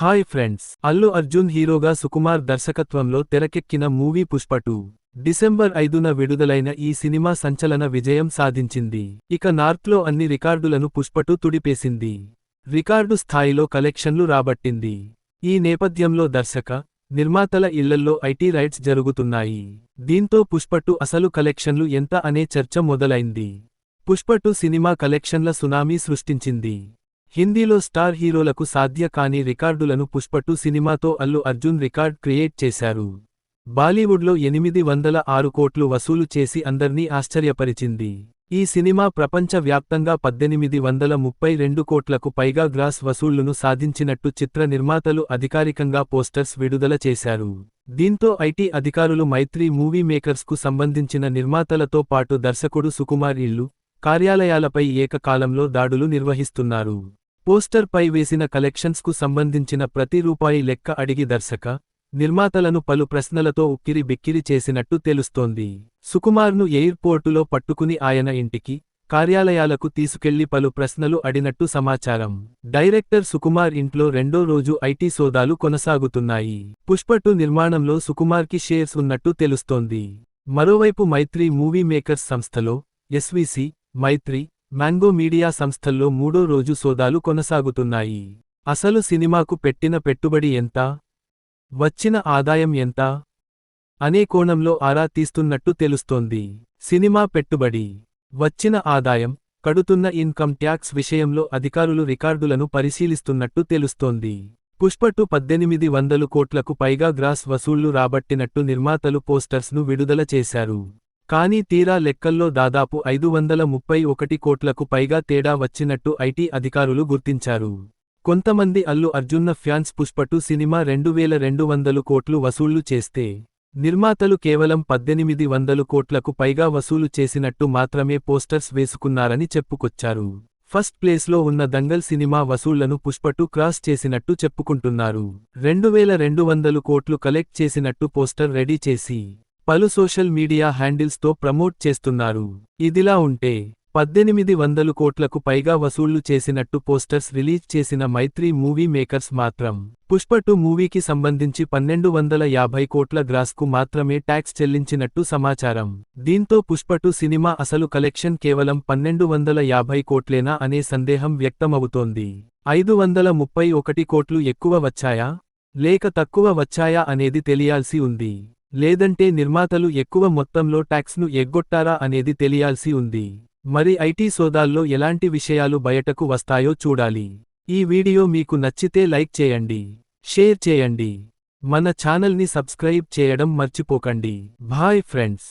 Hi friends Allu Arjun హీరోగా సుకుమార్ దర్శకత్వంలో తెరకెక్కిన మూవీ పుష్ప టూ. డిసెంబర్ ఐదున విడుదలైన ఈ సినిమా సంచలన విజయం సాధించింది. ఇక నార్త్లో అన్ని రికార్డులను పుష్పటు తుడిపేసింది. రికార్డు స్థాయిలో కలెక్షన్లు రాబట్టింది. ఈ నేపథ్యంలో దర్శక నిర్మాతల ఇళ్ళల్లో ఐటీ రైట్స్ జరుగుతున్నాయి. దీంతో పుష్పటు అసలు కలెక్షన్లు ఎంత అనే చర్చ మొదలైంది. పుష్పటు సినిమా కలెక్షన్ల సునామీ సృష్టించింది. హిందీలో స్టార్ హీరోలకు సాధ్య కాని రికార్డులను పుష్పట్టు సినిమాతో అల్లు అర్జున్ రికార్డ్ క్రియేట్ చేశారు. బాలీవుడ్లో ఎనిమిది వందల ఆరు కోట్లు వసూలు చేసి అందర్నీ ఆశ్చర్యపరిచింది. ఈ సినిమా ప్రపంచ వ్యాప్తంగా పద్దెనిమిది వందల ముప్పై రెండు కోట్లకు పైగా గ్రాస్ వసూళ్ళను సాధించినట్టు చిత్ర నిర్మాతలు అధికారికంగా పోస్టర్స్ విడుదల చేశారు. దీంతో ఐటీ అధికారులు మైత్రి మూవీ మేకర్స్కు సంబంధించిన నిర్మాతలతో పాటు దర్శకుడు సుకుమార్ ఇల్లు కార్యాలయాలపై ఏకకాలంలో దాడులు నిర్వహిస్తున్నారు. పోస్టర్పై వేసిన కలెక్షన్స్కు సంబంధించిన ప్రతి రూపాయి లెక్క అడిగి దర్శక నిర్మాతలను పలు ప్రశ్నలతో ఉక్కిరి బిక్కిరి చేసినట్టు తెలుస్తోంది. సుకుమార్ను ఎయిర్పోర్టులో పట్టుకుని ఆయన ఇంటికి కార్యాలయాలకు తీసుకెళ్ళి పలు ప్రశ్నలు అడినట్టు సమాచారం. డైరెక్టర్ సుకుమార్ ఇంట్లో రెండో రోజు ఐటీ సోదాలు కొనసాగుతున్నాయి. పుష్పటు నిర్మాణంలో సుకుమార్కి షేర్స్ ఉన్నట్టు తెలుస్తోంది. మరోవైపు మైత్రి మూవీ మేకర్స్ సంస్థలో ఎస్వీసీ మైత్రి మ్యాంగో మీడియా సంస్థల్లో మూడో రోజు సోదాలు కొనసాగుతున్నాయి. అసలు సినిమాకు పెట్టిన పెట్టుబడి ఎంత? వచ్చిన ఆదాయం ఎంత? అనే కోణంలో ఆరా తీస్తున్నట్టు తెలుస్తోంది. సినిమా పెట్టుబడి. వచ్చిన ఆదాయం కడుతున్న ఇన్కమ్ ట్యాక్స్ విషయంలో అధికారులు రికార్డులను పరిశీలిస్తున్నట్టు తెలుస్తోంది. పుష్పటు పద్దెనిమిది వందలు కోట్లకు పైగా గ్రాస్ వసూళ్ళు రాబట్టినట్టు నిర్మాతలు పోస్టర్స్ను విడుదల చేశారు. కానీ తీరా లెక్కల్లో దాదాపు ఐదు వందల ముప్పై ఒకటి కోట్లకు పైగా తేడా వచ్చినట్టు ఐటీ అధికారులు గుర్తించారు. కొంతమంది అల్లు అర్జున్న ఫ్యాన్స్ పుష్పటు సినిమా రెండు వేల రెండు వందలు కోట్లు వసూళ్ళు చేస్తే నిర్మాతలు కేవలం పద్దెనిమిది వందలు కోట్లకు పైగా వసూలు చేసినట్టు మాత్రమే పోస్టర్స్ వేసుకున్నారని చెప్పుకొచ్చారు. ఫస్ట్ ప్లేస్లో ఉన్న దంగల్ సినిమా వసూళ్ళను పుష్పటు క్రాస్ చేసినట్టు చెప్పుకుంటున్నారు. రెండు వేల రెండు వందలు కోట్లు కలెక్ట్ చేసినట్టు పోస్టర్ రెడీ చేసి పలు సోషల్ మీడియా హ్యాండిల్స్తో ప్రమోట్ చేస్తున్నారు. ఇదిలా ఉంటే పద్దెనిమిది వందలు కోట్లకు పైగా వసూళ్ళు చేసినట్టు పోస్టర్స్ రిలీజ్ చేసిన మైత్రి మూవీ మేకర్స్ మాత్రం. పుష్పటు మూవీకి సంబంధించి పన్నెండు వందల యాభై కోట్ల గ్రాస్కు మాత్రమే ట్యాక్స్ చెల్లించినట్టు సమాచారం. దీంతో పుష్పటు సినిమా అసలు కలెక్షన్ కేవలం పన్నెండు వందల యాభై కోట్లేనా అనే సందేహం వ్యక్తమవుతోంది. ఐదు వందల ముప్పై ఒకటి కోట్లు ఎక్కువ వచ్చాయా? లేక తక్కువ వచ్చాయా అనేది తెలియాల్సి ఉంది. లేదంటే నిర్మాతలు ఎక్కువ మొత్తంలో ట్యాక్స్ను ఎగ్గొట్టారా అనేది తెలియాల్సి ఉంది. మరి ఐటీ సోదాల్లో ఎలాంటి విషయాలు బయటకు వస్తాయో చూడాలి. ఈ వీడియో మీకు నచ్చితే లైక్ చేయండి షేర్ చేయండి. మన ఛానల్ని సబ్స్క్రైబ్ చేయడం మర్చిపోకండి. Bye friends.